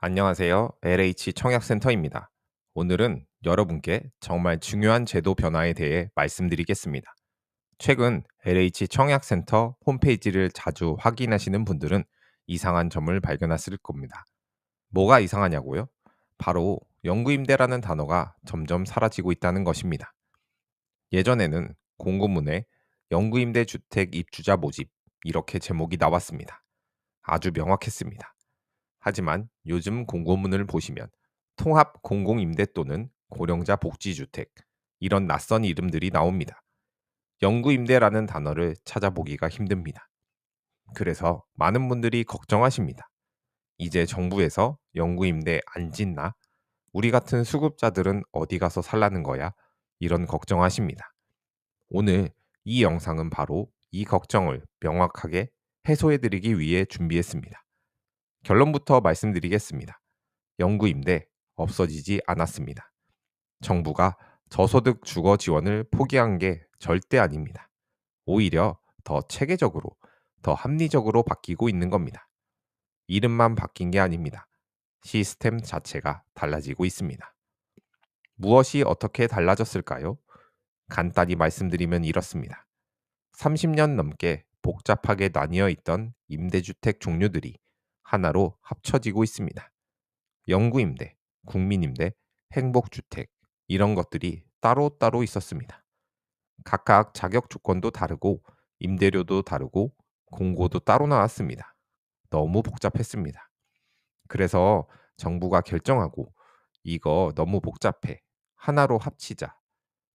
안녕하세요. LH 청약센터입니다. 오늘은 여러분께 정말 중요한 제도 변화에 대해 말씀드리겠습니다. 최근 LH 청약센터 홈페이지를 자주 확인하시는 분들은 이상한 점을 발견하실 겁니다. 뭐가 이상하냐고요? 바로 영구임대라는 단어가 점점 사라지고 있다는 것입니다. 예전에는 공고문에 영구임대 주택 입주자 모집 이렇게 제목이 나왔습니다. 아주 명확했습니다. 하지만 요즘 공고문을 보시면 통합 공공임대 또는 고령자 복지주택 이런 낯선 이름들이 나옵니다. 영구임대라는 단어를 찾아보기가 힘듭니다. 그래서 많은 분들이 걱정하십니다. 이제 정부에서 영구임대 안 짓나? 우리 같은 수급자들은 어디 가서 살라는 거야? 이런 걱정하십니다. 오늘 이 영상은 바로 이 걱정을 명확하게 해소해드리기 위해 준비했습니다. 결론부터 말씀드리겠습니다. 영구 임대 없어지지 않았습니다. 정부가 저소득 주거 지원을 포기한 게 절대 아닙니다. 오히려 더 체계적으로, 더 합리적으로 바뀌고 있는 겁니다. 이름만 바뀐 게 아닙니다. 시스템 자체가 달라지고 있습니다. 무엇이 어떻게 달라졌을까요? 간단히 말씀드리면 이렇습니다. 30년 넘게 복잡하게 나뉘어 있던 임대주택 종류들이 하나로 합쳐지고 있습니다. 영구임대, 국민임대, 행복주택 이런 것들이 따로따로 있었습니다. 각각 자격 조건도 다르고 임대료도 다르고 공고도 따로 나왔습니다. 너무 복잡했습니다. 그래서 정부가 결정하고 이거 너무 복잡해. 하나로 합치자.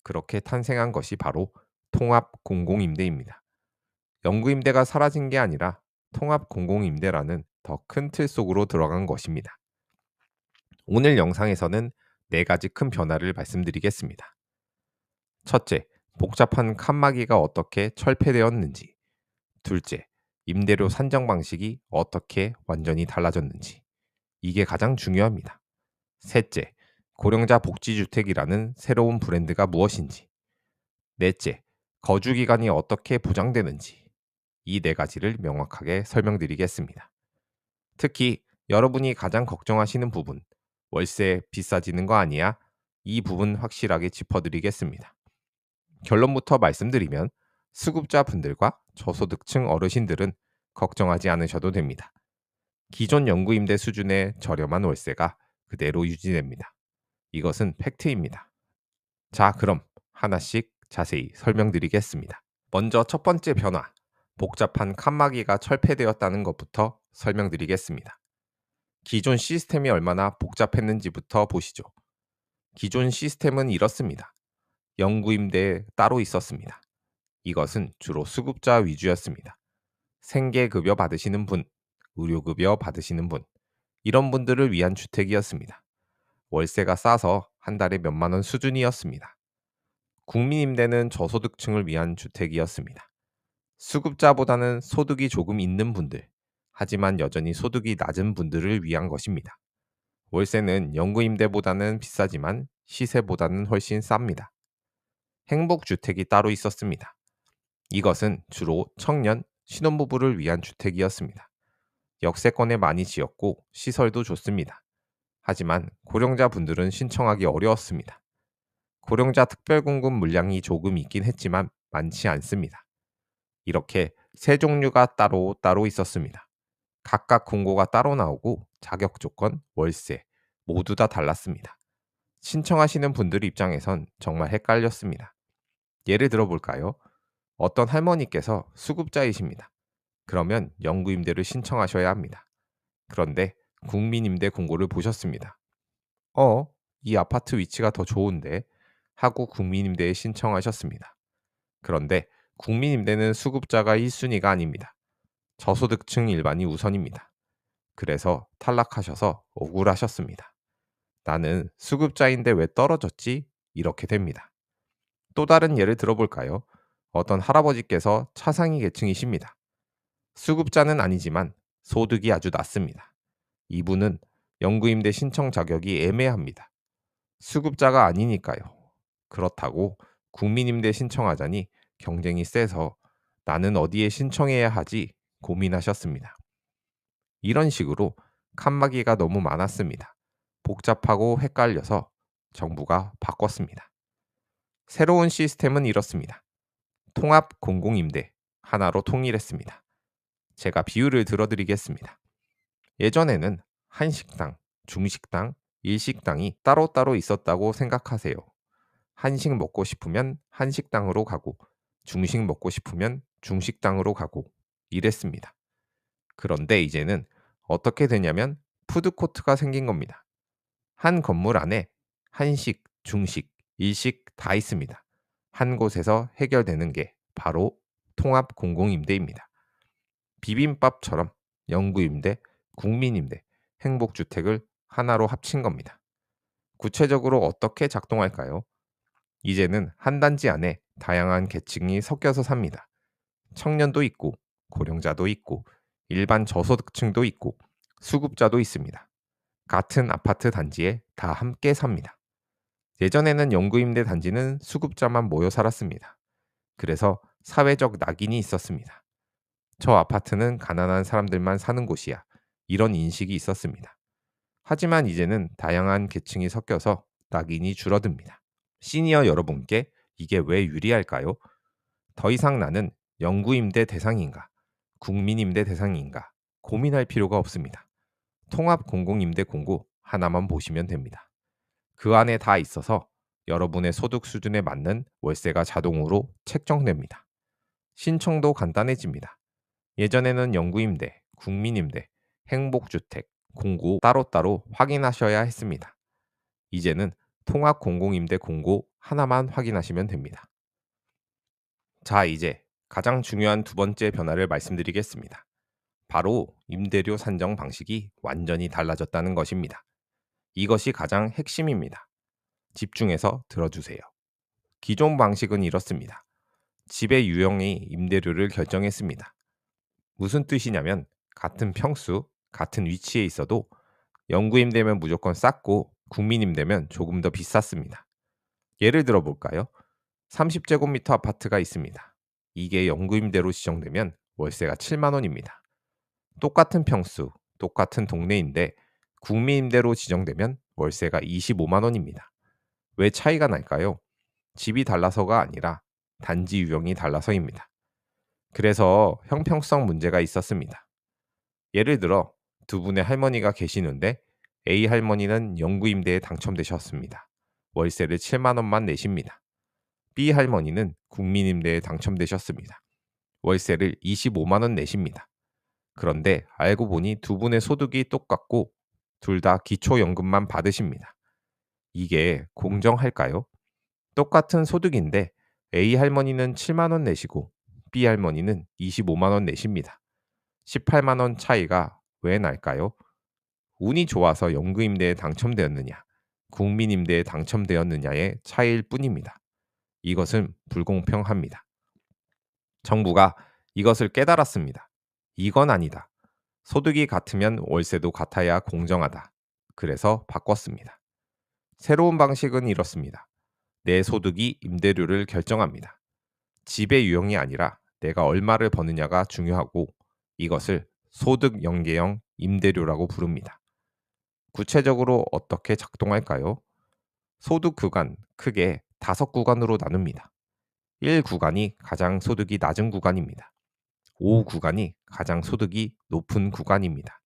그렇게 탄생한 것이 바로 통합 공공임대입니다. 영구임대가 사라진 게 아니라 통합 공공임대라는 더 큰 틀 속으로 들어간 것입니다. 오늘 영상에서는 네 가지 큰 변화를 말씀드리겠습니다. 첫째, 복잡한 칸막이가 어떻게 철폐되었는지. 둘째, 임대료 산정 방식이 어떻게 완전히 달라졌는지. 이게 가장 중요합니다. 셋째, 고령자 복지주택이라는 새로운 브랜드가 무엇인지. 넷째, 거주 기간이 어떻게 보장되는지. 이 네 가지를 명확하게 설명드리겠습니다. 특히 여러분이 가장 걱정하시는 부분, 월세 비싸지는 거 아니야? 이 부분 확실하게 짚어드리겠습니다. 결론부터 말씀드리면 수급자분들과 저소득층 어르신들은 걱정하지 않으셔도 됩니다. 기존 연구임대 수준의 저렴한 월세가 그대로 유지됩니다. 이것은 팩트입니다. 자, 그럼 하나씩 자세히 설명드리겠습니다. 먼저 첫 번째 변화, 복잡한 칸막이가 철폐되었다는 것부터 설명드리겠습니다. 기존 시스템이 얼마나 복잡했는지부터 보시죠. 기존 시스템은 이렇습니다. 영구임대 따로 있었습니다. 이것은 주로 수급자 위주였습니다. 생계급여 받으시는 분, 의료급여 받으시는 분, 이런 분들을 위한 주택이었습니다. 월세가 싸서 한 달에 몇만 원 수준이었습니다. 국민임대는 저소득층을 위한 주택이었습니다. 수급자보다는 소득이 조금 있는 분들, 하지만 여전히 소득이 낮은 분들을 위한 것입니다. 월세는 연구임대보다는 비싸지만 시세보다는 훨씬 쌉니다. 행복주택이 따로 있었습니다. 이것은 주로 청년, 신혼부부를 위한 주택이었습니다. 역세권에 많이 지었고 시설도 좋습니다. 하지만 고령자 분들은 신청하기 어려웠습니다. 고령자 특별공급 물량이 조금 있긴 했지만 많지 않습니다. 이렇게 세 종류가 따로 따로 있었습니다. 각각 공고가 따로 나오고 자격 조건, 월세 모두 다 달랐습니다. 신청하시는 분들 입장에선 정말 헷갈렸습니다. 예를 들어 볼까요? 어떤 할머니께서 수급자이십니다. 그러면 영구임대를 신청하셔야 합니다. 그런데 국민임대 공고를 보셨습니다. 어, 이 아파트 위치가 더 좋은데 하고 국민임대에 신청하셨습니다. 그런데 국민임대는 수급자가 1순위가 아닙니다. 저소득층 일반이 우선입니다. 그래서 탈락하셔서 억울하셨습니다. 나는 수급자인데 왜 떨어졌지? 이렇게 됩니다. 또 다른 예를 들어볼까요? 어떤 할아버지께서 차상위 계층이십니다. 수급자는 아니지만 소득이 아주 낮습니다. 이분은 영구임대 신청 자격이 애매합니다. 수급자가 아니니까요. 그렇다고 국민임대 신청하자니 경쟁이 세서 나는 어디에 신청해야 하지 고민하셨습니다. 이런 식으로 칸막이가 너무 많았습니다. 복잡하고 헷갈려서 정부가 바꿨습니다. 새로운 시스템은 이렇습니다. 통합 공공임대 하나로 통일했습니다. 제가 비유를 들어드리겠습니다. 예전에는 한식당, 중식당, 일식당이 따로따로 있었다고 생각하세요. 한식 먹고 싶으면 한식당으로 가고, 중식 먹고 싶으면 중식당으로 가고, 이랬습니다. 그런데 이제는 어떻게 되냐면 푸드코트가 생긴 겁니다. 한 건물 안에 한식, 중식, 일식 다 있습니다. 한 곳에서 해결되는 게 바로 통합 공공임대입니다. 비빔밥처럼 영구임대, 국민임대, 행복주택을 하나로 합친 겁니다. 구체적으로 어떻게 작동할까요? 이제는 한 단지 안에 다양한 계층이 섞여서 삽니다. 청년도 있고, 고령자도 있고, 일반 저소득층도 있고, 수급자도 있습니다. 같은 아파트 단지에 다 함께 삽니다. 예전에는 영구임대 단지는 수급자만 모여 살았습니다. 그래서 사회적 낙인이 있었습니다. 저 아파트는 가난한 사람들만 사는 곳이야. 이런 인식이 있었습니다. 하지만 이제는 다양한 계층이 섞여서 낙인이 줄어듭니다. 시니어 여러분께 이게 왜 유리할까요? 더 이상 나는 영구임대 대상인가, 국민임대 대상인가 고민할 필요가 없습니다. 통합 공공임대 공고 하나만 보시면 됩니다. 그 안에 다 있어서 여러분의 소득 수준에 맞는 월세가 자동으로 책정됩니다. 신청도 간단해집니다. 예전에는 영구임대, 국민임대, 행복주택, 공고 따로따로 확인하셔야 했습니다. 이제는 통합 공공임대 공고 하나만 확인하시면 됩니다. 자, 이제 가장 중요한 두 번째 변화를 말씀드리겠습니다. 바로 임대료 산정 방식이 완전히 달라졌다는 것입니다. 이것이 가장 핵심입니다. 집중해서 들어주세요. 기존 방식은 이렇습니다. 집의 유형이 임대료를 결정했습니다. 무슨 뜻이냐면 같은 평수, 같은 위치에 있어도 영구임 되면 무조건 쌌고 국민임 되면 조금 더 비쌌습니다. 예를 들어 볼까요? 30제곱미터 아파트가 있습니다. 이게 영구임대로 지정되면 월세가 7만 원입니다. 똑같은 평수, 똑같은 동네인데 국민임대로 지정되면 월세가 25만 원입니다. 왜 차이가 날까요? 집이 달라서가 아니라 단지 유형이 달라서입니다. 그래서 형평성 문제가 있었습니다. 예를 들어 두 분의 할머니가 계시는데 A 할머니는 영구임대에 당첨되셨습니다. 월세를 7만 원만 내십니다. B 할머니는 국민임대에 당첨되셨습니다. 월세를 25만 원 내십니다. 그런데 알고 보니 두 분의 소득이 똑같고 둘 다 기초연금만 받으십니다. 이게 공정할까요? 똑같은 소득인데 A 할머니는 7만 원 내시고 B 할머니는 25만 원 내십니다. 18만 원 차이가 왜 날까요? 운이 좋아서 연구임대에 당첨되었느냐, 국민임대에 당첨되었느냐의 차이일 뿐입니다. 이것은 불공평합니다. 정부가 이것을 깨달았습니다. 이건 아니다. 소득이 같으면 월세도 같아야 공정하다. 그래서 바꿨습니다. 새로운 방식은 이렇습니다. 내 소득이 임대료를 결정합니다. 집의 유형이 아니라 내가 얼마를 버느냐가 중요하고 이것을 소득 연계형 임대료라고 부릅니다. 구체적으로 어떻게 작동할까요? 소득 구간 크게 다섯 구간으로 나눕니다. 1 구간이 가장 소득이 낮은 구간입니다. 5 구간이 가장 소득이 높은 구간입니다.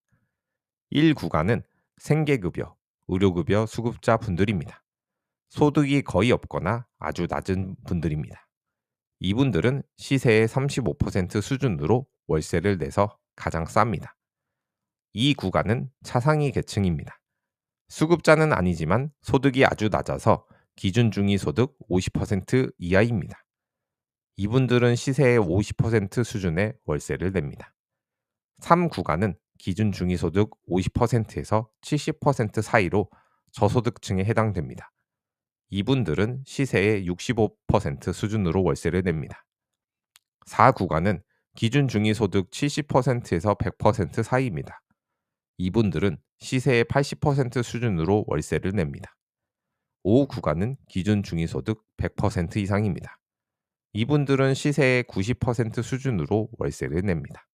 1 구간은 생계급여, 의료급여 수급자 분들입니다. 소득이 거의 없거나 아주 낮은 분들입니다. 이분들은 시세의 35% 수준으로 월세를 내서 가장 쌉니다. 이 구간은 차상위 계층입니다. 수급자는 아니지만 소득이 아주 낮아서 기준 중위 소득 50% 이하입니다. 이분들은 시세의 50% 수준의 월세를 냅니다. 3 구간은 기준 중위 소득 50%에서 70% 사이로 저소득층에 해당됩니다. 이분들은 시세의 65% 수준으로 월세를 냅니다. 4 구간은 기준 중위 소득 70%에서 100% 사이입니다. 이분들은 시세의 80% 수준으로 월세를 냅니다. 5 구간은 기준 중위소득 100% 이상입니다. 이분들은 시세의 90% 수준으로 월세를 냅니다.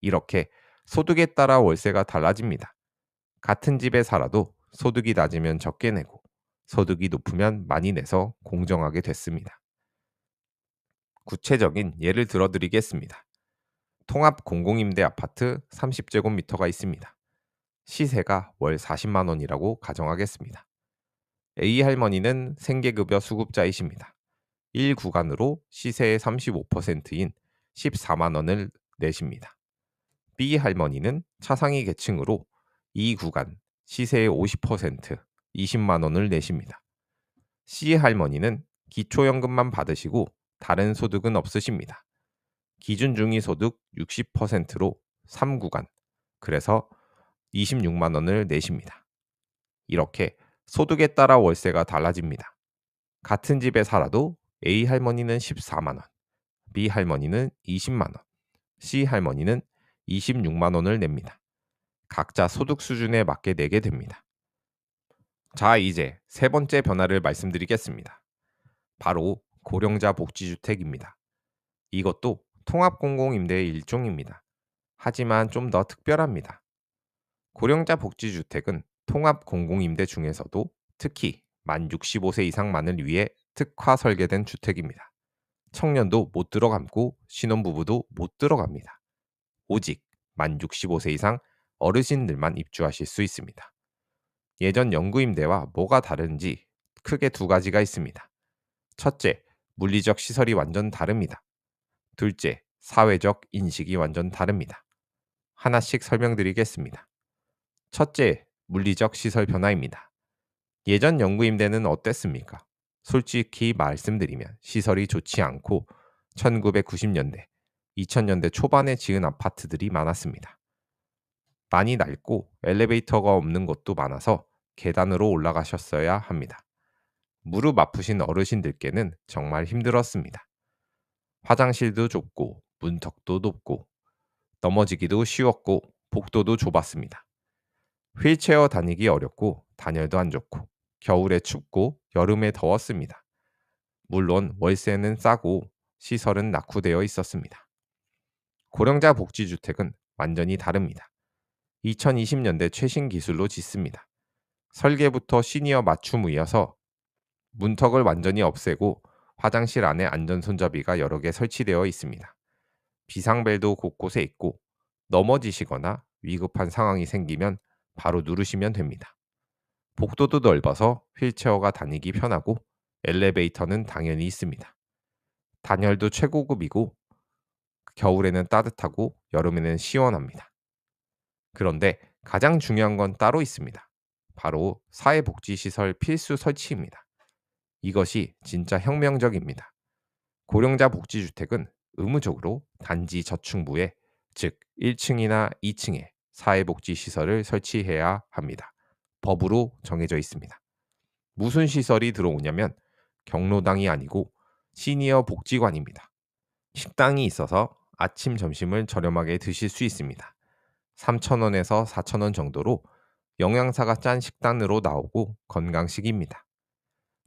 이렇게 소득에 따라 월세가 달라집니다. 같은 집에 살아도 소득이 낮으면 적게 내고 소득이 높으면 많이 내서 공정하게 됐습니다. 구체적인 예를 들어 드리겠습니다. 통합 공공임대 아파트 30제곱미터가 있습니다. 시세가 월 40만 원이라고 가정하겠습니다. A 할머니는 생계급여 수급자이십니다. 1구간으로 시세의 35%인 14만 원을 내십니다. B 할머니는 차상위 계층으로 2구간 시세의 50% 20만 원을 내십니다. C 할머니는 기초연금만 받으시고 다른 소득은 없으십니다. 기준 중위 소득 60%로 3구간 그래서 26만 원을 내십니다. 이렇게 소득에 따라 월세가 달라집니다. 같은 집에 살아도 A 할머니는 14만 원, B 할머니는 20만 원, C 할머니는 26만 원을 냅니다. 각자 소득 수준에 맞게 내게 됩니다. 자, 이제 세 번째 변화를 말씀드리겠습니다. 바로 고령자 복지주택입니다. 이것도 통합공공임대의 일종입니다. 하지만 좀 더 특별합니다. 고령자 복지주택은 통합 공공임대 중에서도 특히 만 65세 이상만을 위해 특화 설계된 주택입니다. 청년도 못 들어감고 신혼부부도 못 들어갑니다. 오직 만 65세 이상 어르신들만 입주하실 수 있습니다. 예전 영구임대와 뭐가 다른지 크게 두 가지가 있습니다. 첫째, 물리적 시설이 완전 다릅니다. 둘째, 사회적 인식이 완전 다릅니다. 하나씩 설명드리겠습니다. 첫째, 물리적 시설 변화입니다. 예전 영구 임대는 어땠습니까? 솔직히 말씀드리면 시설이 좋지 않고 1990년대, 2000년대 초반에 지은 아파트들이 많았습니다. 많이 낡고 엘리베이터가 없는 곳도 많아서 계단으로 올라가셨어야 합니다. 무릎 아프신 어르신들께는 정말 힘들었습니다. 화장실도 좁고 문턱도 높고 넘어지기도 쉬웠고 복도도 좁았습니다. 휠체어 다니기 어렵고 단열도 안 좋고 겨울에 춥고 여름에 더웠습니다. 물론 월세는 싸고 시설은 낙후되어 있었습니다. 고령자 복지주택은 완전히 다릅니다. 2020년대 최신 기술로 짓습니다. 설계부터 시니어 맞춤이어서 문턱을 완전히 없애고 화장실 안에 안전 손잡이가 여러 개 설치되어 있습니다. 비상벨도 곳곳에 있고 넘어지시거나 위급한 상황이 생기면 바로 누르시면 됩니다. 복도도 넓어서 휠체어가 다니기 편하고 엘리베이터는 당연히 있습니다. 단열도 최고급이고 겨울에는 따뜻하고 여름에는 시원합니다. 그런데 가장 중요한 건 따로 있습니다. 바로 사회복지시설 필수 설치입니다. 이것이 진짜 혁명적입니다. 고령자 복지주택은 의무적으로 단지 저층부에 즉 1층이나 2층에 사회복지시설을 설치해야 합니다. 법으로 정해져 있습니다. 무슨 시설이 들어오냐면 경로당이 아니고 시니어 복지관입니다. 식당이 있어서 아침, 점심을 저렴하게 드실 수 있습니다. 3,000원에서 4,000원 정도로 영양사가 짠 식단으로 나오고 건강식입니다.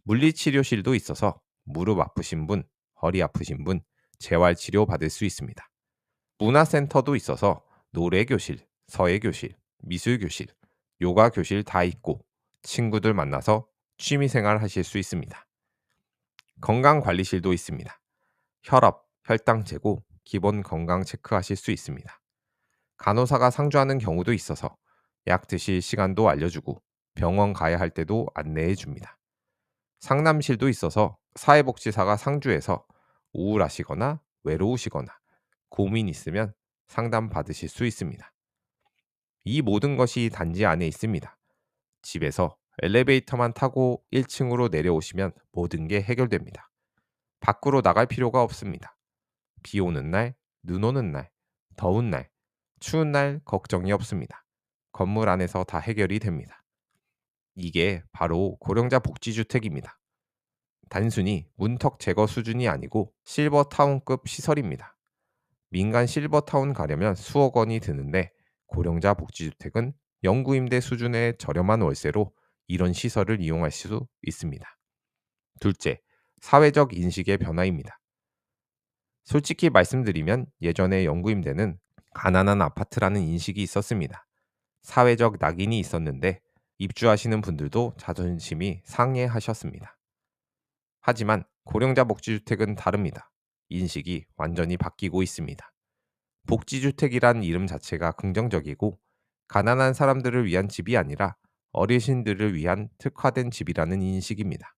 물리치료실도 있어서 무릎 아프신 분, 허리 아프신 분, 재활치료 받을 수 있습니다. 문화센터도 있어서 노래교실, 서예 교실, 미술 교실, 요가 교실 다 있고 친구들 만나서 취미 생활 하실 수 있습니다. 건강 관리실도 있습니다. 혈압, 혈당 재고, 기본 건강 체크하실 수 있습니다. 간호사가 상주하는 경우도 있어서 약 드실 시간도 알려주고 병원 가야 할 때도 안내해 줍니다. 상담실도 있어서 사회복지사가 상주해서 우울하시거나 외로우시거나 고민 있으면 상담 받으실 수 있습니다. 이 모든 것이 단지 안에 있습니다. 집에서 엘리베이터만 타고 1층으로 내려오시면 모든 게 해결됩니다. 밖으로 나갈 필요가 없습니다. 비 오는 날, 눈 오는 날, 더운 날, 추운 날 걱정이 없습니다. 건물 안에서 다 해결이 됩니다. 이게 바로 고령자 복지주택입니다. 단순히 문턱 제거 수준이 아니고 실버타운급 시설입니다. 민간 실버타운 가려면 수억 원이 드는데 고령자 복지주택은 영구임대 수준의 저렴한 월세로 이런 시설을 이용할 수 있습니다. 둘째, 사회적 인식의 변화입니다. 솔직히 말씀드리면 예전의 영구임대는 가난한 아파트라는 인식이 있었습니다. 사회적 낙인이 있었는데 입주하시는 분들도 자존심이 상해하셨습니다. 하지만 고령자 복지주택은 다릅니다. 인식이 완전히 바뀌고 있습니다. 복지주택이란 이름 자체가 긍정적이고 가난한 사람들을 위한 집이 아니라 어르신들을 위한 특화된 집이라는 인식입니다.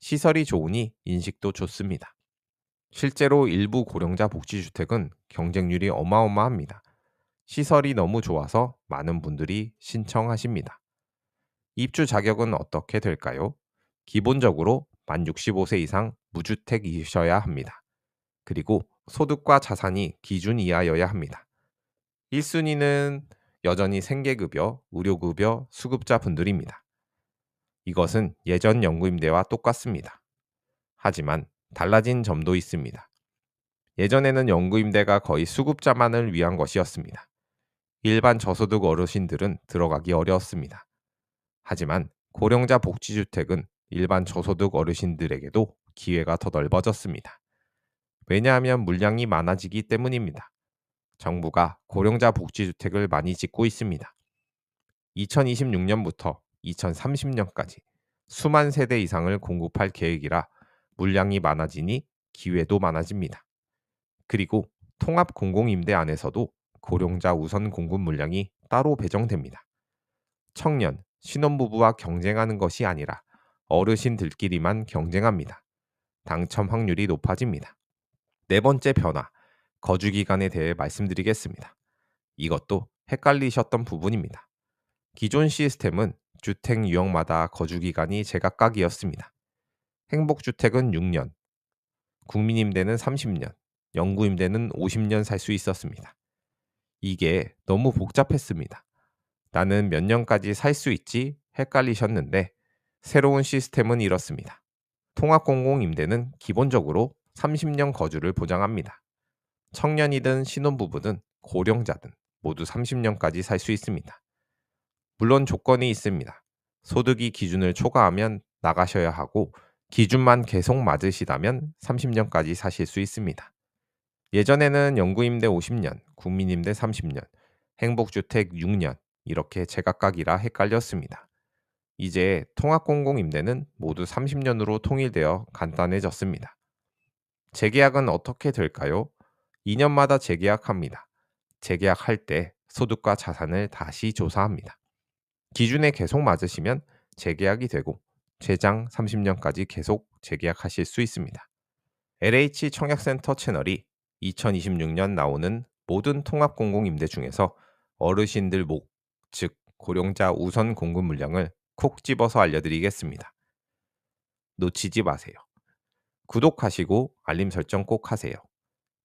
시설이 좋으니 인식도 좋습니다. 실제로 일부 고령자 복지주택은 경쟁률이 어마어마합니다. 시설이 너무 좋아서 많은 분들이 신청하십니다. 입주 자격은 어떻게 될까요? 기본적으로 만 65세 이상 무주택이셔야 합니다. 그리고 소득과 자산이 기준 이하여야 합니다. 1순위는 여전히 생계급여, 의료급여, 수급자 분들입니다. 이것은 예전 연구임대와 똑같습니다. 하지만 달라진 점도 있습니다. 예전에는 연구임대가 거의 수급자만을 위한 것이었습니다. 일반 저소득 어르신들은 들어가기 어려웠습니다. 하지만 고령자 복지주택은 일반 저소득 어르신들에게도 기회가 더 넓어졌습니다. 왜냐하면 물량이 많아지기 때문입니다. 정부가 고령자 복지주택을 많이 짓고 있습니다. 2026년부터 2030년까지 수만 세대 이상을 공급할 계획이라 물량이 많아지니 기회도 많아집니다. 그리고 통합 공공임대 안에서도 고령자 우선 공급 물량이 따로 배정됩니다. 청년, 신혼부부와 경쟁하는 것이 아니라 어르신들끼리만 경쟁합니다. 당첨 확률이 높아집니다. 네 번째 변화, 거주 기간에 대해 말씀드리겠습니다. 이것도 헷갈리셨던 부분입니다. 기존 시스템은 주택 유형마다 거주 기간이 제각각이었습니다. 행복주택은 6년, 국민임대는 30년, 영구임대는 50년 살 수 있었습니다. 이게 너무 복잡했습니다. 나는 몇 년까지 살 수 있지 헷갈리셨는데 새로운 시스템은 이렇습니다. 통합공공임대는 기본적으로 30년 거주를 보장합니다. 청년이든 신혼부부든 고령자든 모두 30년까지 살 수 있습니다. 물론 조건이 있습니다. 소득이 기준을 초과하면 나가셔야 하고 기준만 계속 맞으시다면 30년까지 사실 수 있습니다. 예전에는 영구임대 50년, 국민임대 30년, 행복주택 6년 이렇게 제각각이라 헷갈렸습니다. 이제 통합공공임대는 모두 30년으로 통일되어 간단해졌습니다. 재계약은 어떻게 될까요? 2년마다 재계약합니다. 재계약할 때 소득과 자산을 다시 조사합니다. 기준에 계속 맞으시면 재계약이 되고 최장 30년까지 계속 재계약하실 수 있습니다. LH 청약센터 채널이 2026년 나오는 모든 통합공공임대 중에서 어르신들 목, 즉 고령자 우선 공급 물량을 콕 집어서 알려드리겠습니다. 놓치지 마세요. 구독하시고 알림 설정 꼭 하세요.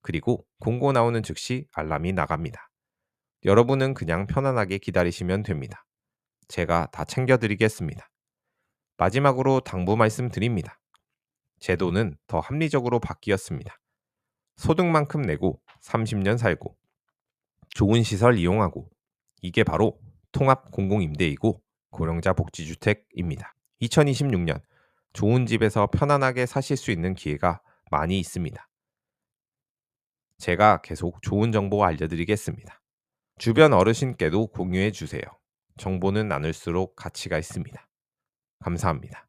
그리고 공고 나오는 즉시 알람이 나갑니다. 여러분은 그냥 편안하게 기다리시면 됩니다. 제가 다 챙겨드리겠습니다. 마지막으로 당부 말씀드립니다. 제도는 더 합리적으로 바뀌었습니다. 소득만큼 내고 30년 살고 좋은 시설 이용하고 이게 바로 통합 공공임대이고 고령자 복지주택입니다. 2026년 좋은 집에서 편안하게 사실 수 있는 기회가 많이 있습니다. 제가 계속 좋은 정보 알려드리겠습니다. 주변 어르신께도 공유해 주세요. 정보는 나눌수록 가치가 있습니다. 감사합니다.